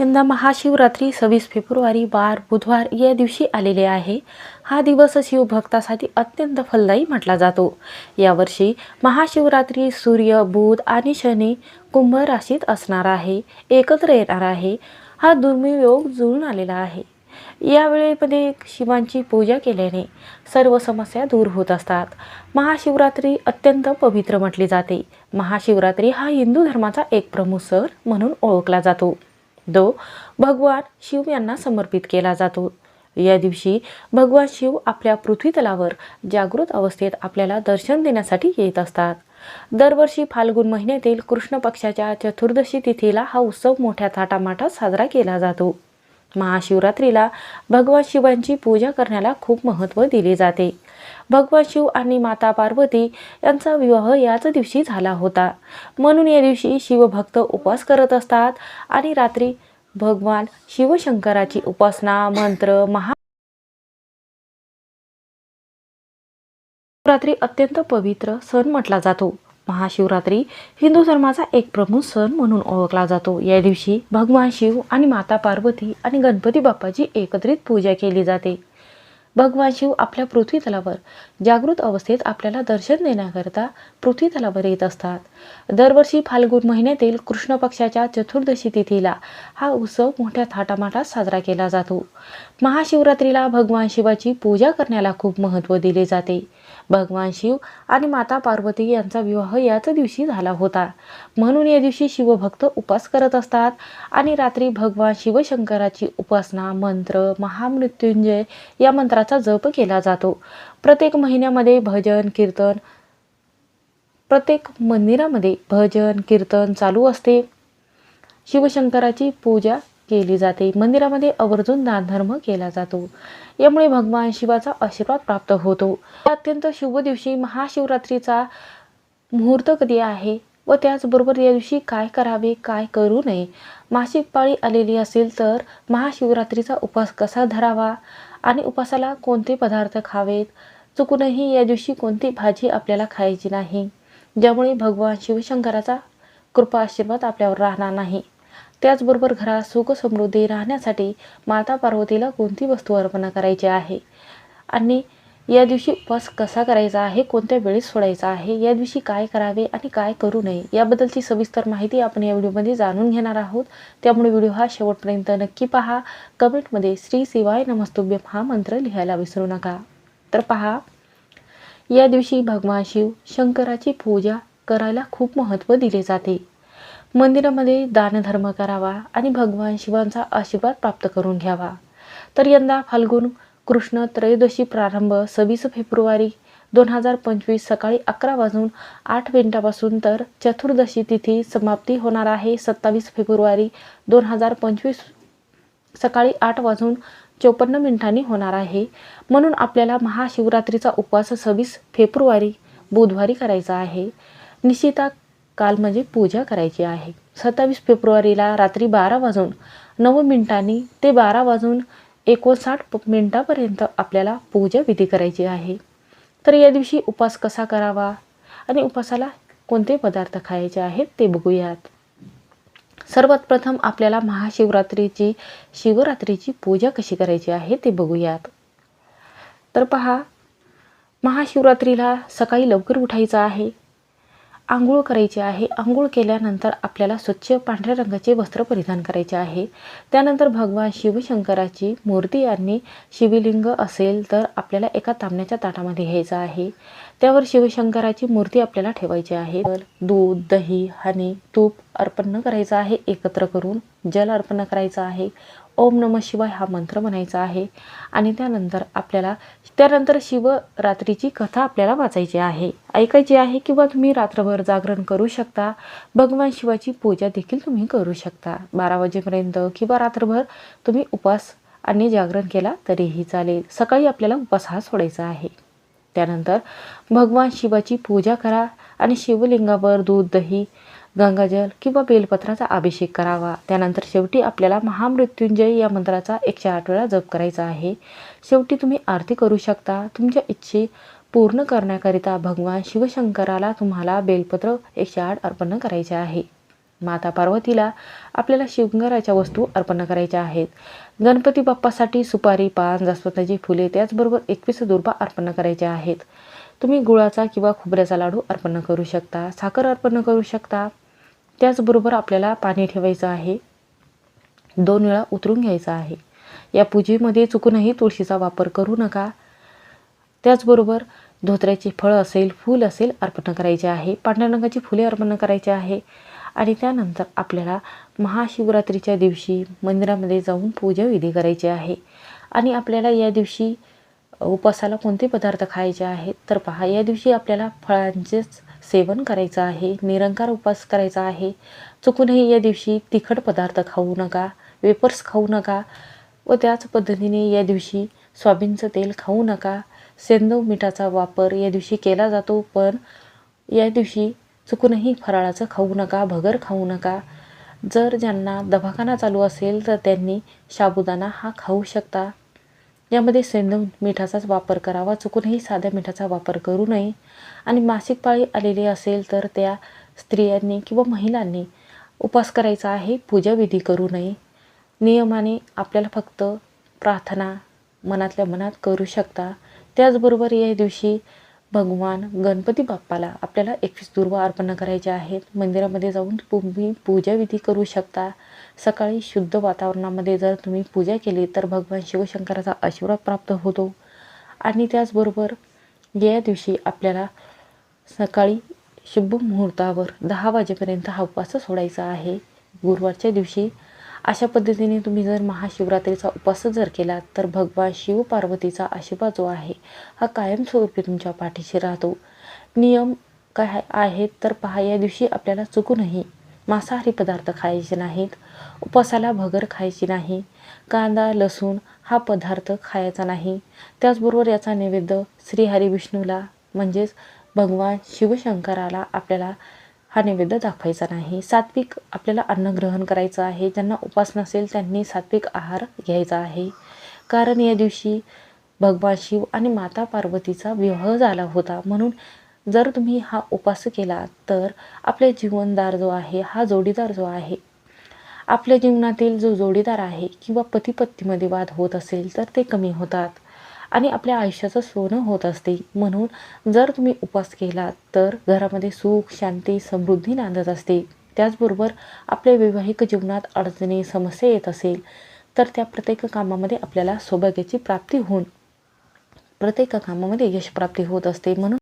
यंदा महाशिवरात्री सव्वीस फेब्रुवारी वार बुधवार या दिवशी आलेले आहे. हा दिवस शिवभक्तासाठी अत्यंत फलदायी म्हटला जातो. यावर्षी महाशिवरात्री सूर्य बुध आणि शनी कुंभ राशीत असणार आहे एकत्र येणार आहे. हा दुर्मिळ योग जुळून आलेला आहे. यावेळेमध्ये शिवांची पूजा केल्याने सर्व समस्या दूर होत असतात. महाशिवरात्री अत्यंत पवित्र म्हटली जाते. महाशिवरात्री हा हिंदू धर्माचा एक प्रमुख सण म्हणून ओळखला जातो. जो भगवान शिव यांना समर्पित केला जातो. या दिवशी भगवान शिव आपल्या पृथ्वीतलावर जागृत अवस्थेत आपल्याला दर्शन देण्यासाठी येत असतात. दरवर्षी फाल्गुन महिन्यातील कृष्ण पक्षाच्या चतुर्दशी तिथीला हा उत्सव मोठ्या थाटामाटात साजरा केला जातो. महाशिवरात्रीला भगवान शिवांची पूजा करण्याला खूप महत्त्व दिले जाते. भगवान शिव आणि माता पार्वती यांचा विवाह याच दिवशी झाला होता. म्हणून या दिवशी शिवभक्त उपवास करत असतात आणि रात्री भगवान शिवशंकराची उपासना मंत्र महा शिवरात्री अत्यंत पवित्र सण म्हटला जातो. महाशिवरात्री हिंदू धर्माचा एक प्रमुख सण म्हणून ओळखला जातो. या दिवशी भगवान शिव आणि माता पार्वती आणि गणपती बाप्पाची एकत्रित पूजा केली जाते. भगवान शिव आपल्या पृथ्वीतलावर जागृत अवस्थेत आपल्याला दर्शन देण्याकरता पृथ्वीतलावर येत असतात. दरवर्षी फाल्गुन महिन्यातील कृष्ण पक्षाच्या चतुर्दशी तिथीला हा उत्सव मोठ्या थाटामाटात साजरा केला जातो. महाशिवरात्रीला भगवान शिवाची पूजा करण्याला खूप महत्त्व दिले जाते. भगवान शिव आणि माता पार्वती यांचा विवाह याच दिवशी झाला होता. म्हणून या दिवशी शिवभक्त उपास करत असतात आणि रात्री भगवान शिवशंकराची उपासना मंत्र महामृत्युंजय या मंत्रा ओंकाराचा जप केला जातो. प्रत्येक महिन्यामध्ये भजन कीर्तन प्रत्येक मंदिरामध्ये भजन कीर्तन चालू असते. शिवशंकराची पूजा केली जाते. मंदिरामध्ये आवर्जून दानधर्म केला जातो. यामुळे भगवान शिवाचा आशीर्वाद प्राप्त होतो. अत्यंत शुभ दिवशी महाशिवरात्रीचा मुहूर्त कधी आहे व त्याचबरोबर या दिवशी काय करावे काय करू नये? मासिक पाळी आलेली असेल तर महाशिवरात्रीचा उपास कसा धरावा? आणि उपासाला कोणते पदार्थ खावेत? चुकूनही या दिवशी कोणती भाजी आपल्याला खायची नाही. ज्यामुळे भगवान शिवशंकराचा कृपा आशीर्वाद आपल्यावर राहणार नाही. त्याचबरोबर घरात सुख समृद्धी राहण्यासाठी माता पार्वतीला कोणती वस्तू अर्पण करायची आहे? आणि या दिवशी उपवास कसा करायचा आहे कोणत्या वेळेस सोडायचा आहे या दिवशी काय करावे आणि काय करू नये याबद्दलची सविस्तर माहिती आपण या व्हिडिओमध्ये जाणून घेणार आहोत. त्यामुळे व्हिडिओ हा शेवटपर्यंत नक्की पहा. कमेंटमध्ये श्री शिवाय नमस्तुभ्यम हा मंत्र लिहायला विसरू नका. तर पहा या दिवशी भगवान शिव शंकराची पूजा करायला खूप महत्त्व दिले जाते. मंदिरामध्ये दानधर्म करावा आणि भगवान शिवांचा आशीर्वाद प्राप्त करून घ्यावा. तर यंदा फाल्गुन कृष्ण त्रयोदशी प्रारंभ सव्वीस फेब्रुवारी दोन हजार पंचवीस सकाळी अकरा वाजून आठ मिनिटापासून तर चतुर्दशी तिथी समाप्ती होणार आहे. सत्तावीस फेब्रुवारी दोन हजार पंचवीस सकाळी आठ वाजून चोपन्न मिनिटांनी होणार आहे. म्हणून आपल्याला महाशिवरात्रीचा उपवास सव्वीस फेब्रुवारी बुधवारी करायचा आहे. निशिता काल म्हणजे पूजा करायची आहे. सत्तावीस फेब्रुवारीला रात्री बारा वाजून नऊ मिनिटांनी ते बारा वाजून एकोणसाठ मिनटापर्यंत आपल्याला पूजा विधी करायची आहे. तर या दिवशी उपास कसा करावा आणि उपासाला कोणते पदार्थ खायचे आहेत ते बघूयात. सर्वात प्रथम आपल्याला महाशिवरात्रीची शिवरात्रीची पूजा कशी करायची आहे ते बघूयात. तर पहा महाशिवरात्रीला सकाळी लवकर उठायचं आहे. आंघोळ करायची आहे. आंघोळ केल्यानंतर आपल्याला स्वच्छ पांढऱ्या रंगाचे वस्त्र परिधान करायचे आहे. त्यानंतर भगवान शिवशंकराची मूर्ती आणि शिवलिंग असेल तर आपल्याला एका तांबण्याच्या ताटामध्ये घ्यायचं आहे. त्यावर शिवशंकराची मूर्ती आपल्याला ठेवायची आहे. तर दूध दही हनी तूप अर्पण करायचं आहे. एकत्र करून जल अर्पण करायचं आहे. ओम नम शिवाय हा मंत्र म्हणायचा आहे. आणि त्यानंतर आपल्याला त्यानंतर शिवरात्रीची कथा आपल्याला वाचायची आहे. ऐकायची आहे किंवा तुम्ही रात्रभर जागरण करू शकता. भगवान शिवाची पूजा देखील तुम्ही करू शकता. बारा वाजेपर्यंत किंवा रात्रभर तुम्ही उपवास आणि जागरण केला तरीही चालेल. सकाळी आपल्याला उपास हा सोडायचा आहे. त्यानंतर भगवान शिवाची पूजा करा आणि शिवलिंगावर दूध दही गंगाजल किंवा बेलपत्राचा अभिषेक करावा. त्यानंतर शेवटी आपल्याला महामृत्युंजय या मंत्राचा एकशे आठ वेळा जप करायचा आहे. शेवटी तुम्ही आरती करू शकता. तुमच्या इच्छे पूर्ण करण्याकरिता भगवान शिवशंकराला तुम्हाला बेलपत्र एकशे आठ अर्पण करायचे आहे. माता पार्वतीला आपल्याला शृंगाराच्या वस्तू अर्पण करायच्या आहेत. गणपती बाप्पासाठी सुपारी पान जास्वंदाची फुले त्याचबरोबर एकवीस दुर्बा अर्पण करायच्या आहेत. तुम्ही गुळाचा किंवा खोबऱ्याचा लाडू अर्पण करू शकता. साखर अर्पण करू शकता. त्याचबरोबर आपल्याला पाणी ठेवायचं आहे. दोन वेळा उतरून घ्यायचं आहे. या पूजेमध्ये चुकूनही तुळशीचा वापर करू नका. त्याचबरोबर धोत्र्याचे फळ असेल फूल असेल अर्पण करायचे आहे. पांढऱ्या रंगाची फुले अर्पण करायचे आहे. आणि त्यानंतर आपल्याला महाशिवरात्रीच्या दिवशी मंदिरामध्ये जाऊन पूजा विधी करायची आहे. आणि आपल्याला या दिवशी उपासाला कोणते पदार्थ खायचे आहेत? तर पहा या दिवशी आपल्याला फळांचेच सेवन करायचं आहे निरंकार उपास करायचा आहे. चुकूनही या दिवशी तिखट पदार्थ खाऊ नका वेपर्स खाऊ नका व त्याच पद्धतीने या दिवशी सोयाबीनचं तेल खाऊ नका. सेंदव मिठाचा वापर या दिवशी केला जातो पण या दिवशी चुकूनही फराळाचं खाऊ नका भगर खाऊ नका. जर ज्यांना दवाखाना चालू असेल तर त्यांनी साबुदाणा हा खाऊ शकता. यामध्ये सेंदव मिठाचाच वापर करावा. चुकूनही साध्या मिठाचा वापर करू नये. आणि मासिक पाळी आलेली असेल तर त्या स्त्रियांनी किंवा महिलांनी उपास करायचा आहे. पूजाविधी करू नये. नियमाने आपल्याला फक्त प्रार्थना मनातल्या मनात करू शकता. त्याचबरोबर या दिवशी भगवान गणपती बाप्पाला आपल्याला एकवीस दुर्वा अर्पण करायच्या आहेत. मंदिरामध्ये जाऊन तुम्ही पूजाविधी करू शकता. सकाळी शुद्ध वातावरणामध्ये जर तुम्ही पूजा केली तर भगवान शिवशंकराचा आशीर्वाद प्राप्त होतो. आणि त्याचबरोबर या दिवशी आपल्याला सकाळी शुभ मुहूर्तावर दहा वाजेपर्यंत हा उपवास सोडायचा आहे. गुरुवारच्या दिवशी अशा पद्धतीने तुम्ही जर महाशिवरात्रीचा उपास जर केला तर भगवान शिव पार्वतीचा आशीर्वाद जो आहे हा कायमस्वरूपी तुमच्या पाठीशी राहतो. नियम काय आहेत तर पहा या दिवशी आपल्याला चुकूनही मांसाहारी पदार्थ खायचे नाहीत उपासाला भगर खायची नाही कांदा लसूण हा पदार्थ खायचा नाही. त्याचबरोबर याचा नैवेद्य श्री हरी विष्णूला म्हणजेच भगवान शिवशंकराला आपल्याला हा नैवेद्य दाखवायचा नाही. सात्विक आपल्याला अन्न ग्रहण करायचं आहे. ज्यांना उपास नसेल त्यांनी सात्विक आहार घ्यायचा आहे. कारण या दिवशी भगवान शिव आणि माता पार्वतीचा विवाह झाला होता. म्हणून जर तुम्ही हा उपास केला तर आपले जीवनदार जो आहे हा जोडीदार जो आहे आपल्या जीवनातील जो जोडीदार आहे किंवा पतीपत्तीमध्ये वाद होत असेल तर ते कमी होतात. आणि आपल्या आयुष्याचं सोनं होत असते. म्हणून जर तुम्ही उपवास केला तर घरामध्ये सुख शांती समृद्धी नांदत असते. त्याचबरोबर आपल्या वैवाहिक जीवनात अडचणी समस्या येत असेल तर त्या प्रत्येक कामामध्ये आपल्याला सौभाग्याची प्राप्ती होऊन प्रत्येक कामामध्ये यशप्राप्ती होत असते. म्हणून